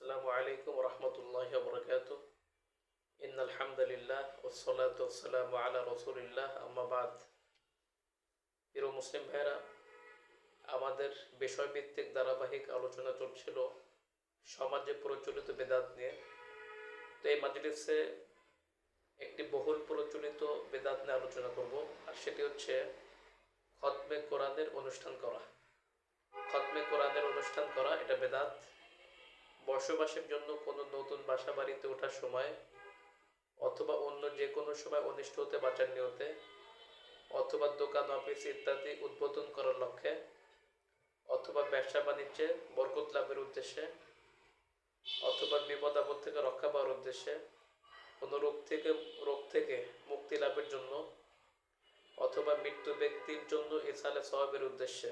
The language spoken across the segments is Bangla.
السلام عليكم ورحمة الله وبركاته إن الحمد لله والصلاة والسلام على رسول الله أما بعد প্রিয় মুসলিম ভাইরা আমাদের বিষয়ভিত্তিক ধারাবাহিক আলোচনা চলছিল সমাজে প্রচলিত বেদাত নিয়ে তো এই মাজলিসে একটি বহুল প্রচলিত বেদাত নিয়ে আলোচনা করব আর সেটি হচ্ছে খতমে কোরআনের অনুষ্ঠান করা খতমে কোরআনের অনুষ্ঠান করা এটা বেদাত বসবাসের জন্য কোনো নতুন বাসা বাড়িতে ওঠার সময় অথবা অন্য যে কোনো সময় অনিষ্ট হতে, বাঁচার নিয়তে অথবা দোকান, অফিস ইত্যাদি উদ্বোধন করার লক্ষ্যে অথবা ব্যবসা বাণিজ্যে বরকত লাভের উদ্দেশ্যে অথবা বিপদ আপদ থেকে রক্ষা পাওয়ার উদ্দেশ্যে কোনো রোগ থেকে রোগ থেকে মুক্তি লাভের জন্য অথবা মৃত্যু ব্যক্তির জন্য ইসালে সহাবের উদ্দেশ্যে।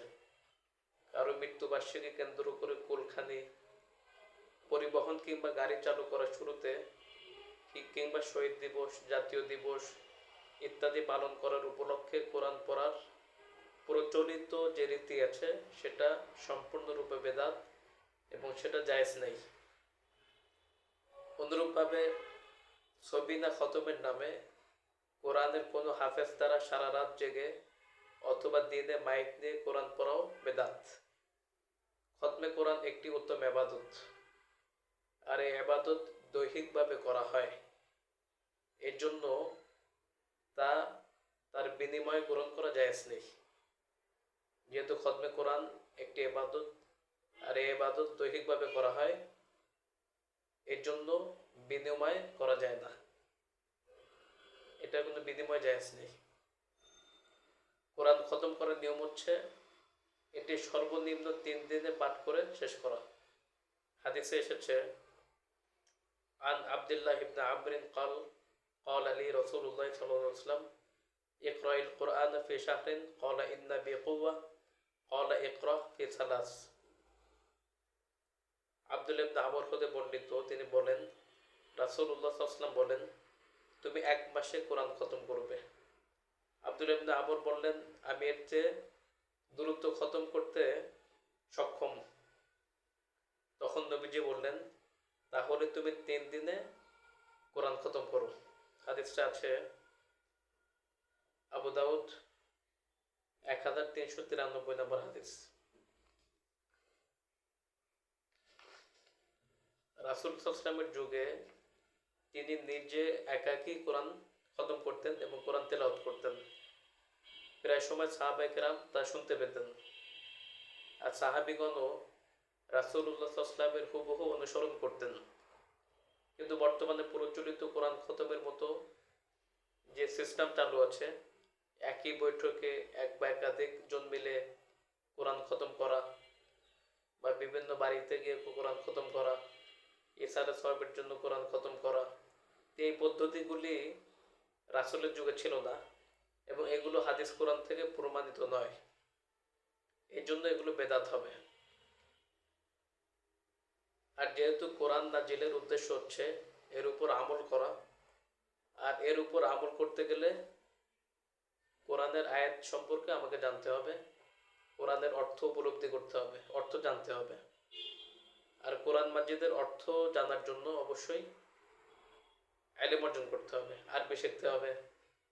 কারও মৃত্যুবার্ষিকী কেন্দ্র করে কুলখানি পরিবহন কিংবা গাড়ি চালু করার শুরুতে কিংবা শহীদ দিবস, জাতীয় দিবস ইত্যাদি পালন করার উপলক্ষে কোরআন পড়ার প্রচলিত যে রীতি আছে, সেটা সম্পূর্ণরূপে বেদাত এবং সেটা জায়েজ নেই। অনুরূপভাবে সবিনা খতমের নামে কোরআনের কোনো হাফেজ দ্বারা সারা রাত জেগে অথবা দিনে মাইক নিয়ে কোরআন পড়াও বেদাত। খতমে কোরআন একটি উত্তম এবাদত আর এই আবাদত দৈহিকভাবে করা হয়। এর জন্য তা তার বিনিময় গ্রহণ করা জায়েজ নেই। যেহেতু খতমে কোরআন একটি এবাদত, আর এই এবাদত দৈহিকভাবে করা হয় এর জন্য বিনিময় করা যায় না। এটা কোনো বিনিময় জায়েজ নেই। কোরআন খতম করার নিয়ম হচ্ছে, এটি সর্বনিম্ন তিন দিনে পাঠ করে শেষ করা। হাদিসে এসেছে عن عبد الله بن عمرو قال قال لي رسول الله صلى الله عليه وسلم اقرأ القرآن في شهر قال إن بي قوة قال اقرأ في ثلاث আব্দুল ইবনে আমর হতে বর্ণিত তিনি বলেন রাসূলুল্লাহ সাল্লাল্লাহু বলেন তুমি এক মাসে কোরআন খতম করবে আব্দুল ইবনে আমর বললেন আমি এর চেয়ে দ্রুত খতম করতে সক্ষম তখন নবীজি বললেন তাহলে তুমি তিন দিনে কোরআন খতম করো। হাদিসটা আছে আবু দাউদ, এক হাজার তিনশো তিরানব্বই নম্বর হাদিস। রাসুল সাল্লামের যুগে তিনি নিজে একাকী কোরআন খতম করতেন এবং কোরআন তেলাওয়াত করতেন। প্রায় সময় সাহাবাইকেরাম তা শুনতে পেতেন। আর সাহাবিগণও রাসুল্লাহ সাল্লামের হুবহু অনুসরণ করতেন। কিন্তু বর্তমানে প্রচলিত কোরআন খতমের মতো যে সিস্টেম চালু আছে, একই বৈঠকে এক বা একাধিক জন মিলে কোরআন খতম করা বা বিভিন্ন বাড়িতে গিয়ে কোরআন খতম করা ইসারে সবের জন্য কোরআন খতম করা এই পদ্ধতিগুলি রাসুলের যুগে ছিল না এবং এগুলো হাদিস কোরআন থেকে প্রমাণিত নয়। এই জন্য এগুলো বেদাত হবে। আর যেহেতু কোরআন নাজিলের উদ্দেশ্য হচ্ছে এর উপর আমল করা, আর এর উপর আমল করতে গেলে কোরআনের আয়াত সম্পর্কে আমাকে জানতে হবে, কোরআনের অর্থ উপলব্ধি করতে হবে, অর্থ জানতে হবে। আর কোরআন মাজিদের অর্থ জানার জন্য অবশ্যই আইলেম অর্জন করতে হবে, আরবি শিখতে হবে,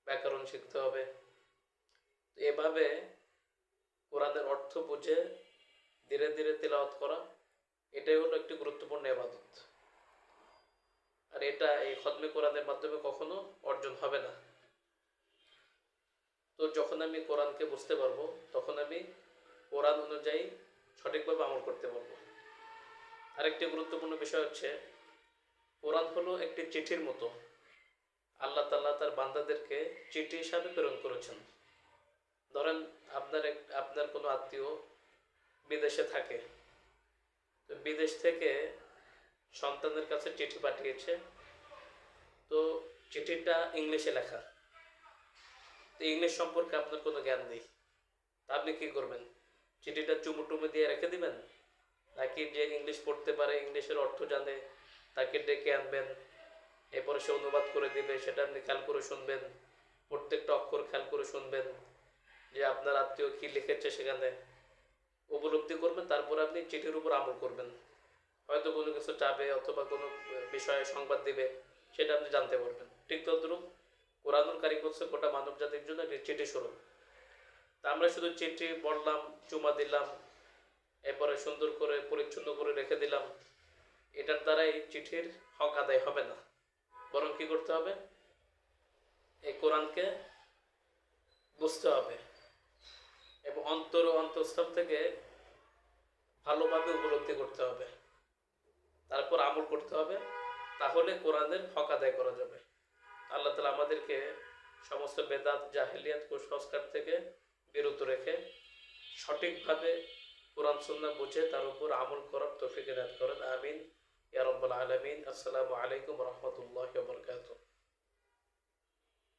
ব্যাকরণ শিখতে হবে। এভাবে কোরআনের অর্থ বুঝে ধীরে ধীরে তেলাওয়াত করা এটাই হলো একটি গুরুত্বপূর্ণ এবাদত আর এটা এই খতমে কোরআনের মাধ্যমে কখনো অর্জন হবে না। তো যখন আমি কোরআনকে বুঝতে পারব, তখন আমি কোরআন অনুযায়ী সঠিকভাবে আমল করতে পারব। আরেকটি গুরুত্বপূর্ণ বিষয় হচ্ছে, কোরআন হলো একটি চিঠির মতো। আল্লাহ তাল্লাহ তার বান্দাদেরকে চিঠি হিসাবে প্রেরণ করেছেন। ধরেন, আপনার এক, আপনার কোনো আত্মীয় বিদেশে থাকে বিদেশ থেকে সন্তানের কাছে চিঠি পাঠিয়েছে। তো চিঠিটা ইংলিশে লেখা। তো ইংলিশ সম্পর্কে আপনার কোনো জ্ঞান নেই। আপনি কি করবেন? চিঠিটা চুমু টুমু দিয়ে রেখে দিবেন? নাকি যে ইংলিশ পড়তে পারে, ইংলিশের অর্থ জানে, তাকে ডেকে আনবেন, এরপরে সে অনুবাদ করে দিবে, সেটা আপনি খেয়াল করে শুনবেন, প্রত্যেকটা অক্ষর খেয়াল করে শুনবেন, যে আপনার আত্মীয় কি লিখেছে সেখানে। তারপর আপনি চিঠির উপর আমল করবেন। হয়তো কোনো কিছু চাবে অথবা কোনো বিষয়ে সংবাদ দিবে, সেটা আপনি জানতে পারবেন। ঠিক তদ্রুপ কোরআনুল কারিম হচ্ছে গোটা মানব জাতির জন্য একটি চিঠি স্বরূপ। তা আমরা শুধু চিঠি পড়লাম, চুমা দিলাম, এরপরে সুন্দর করে, পরিচ্ছন্ন করে রেখে দিলাম। এটার দ্বারাই চিঠির হক আদায় হবে না। বরং কি করতে হবে? এই কোরআনকে বুঝতে হবে। এবং অন্তর অন্তঃস্থল থেকে ভালোভাবে উপলব্ধি করতে হবে। তারপর আমল করতে হবে। তাহলে কোরআনের হক আদায় করা যাবে। আল্লাহ তালা আমাদেরকে সমস্ত বেদাত, জাহেলিয়াত কুসংস্কার থেকে বিরত রেখে সঠিকভাবে কোরআন, সুন্নাহ বুঝে তার উপর আমল করার তৌফিক এনায়ত করেন। আমিন। ইয়া আলমিন। আসসালামু আলাইকুম রহমতুল্লাহ বরকাতুহ।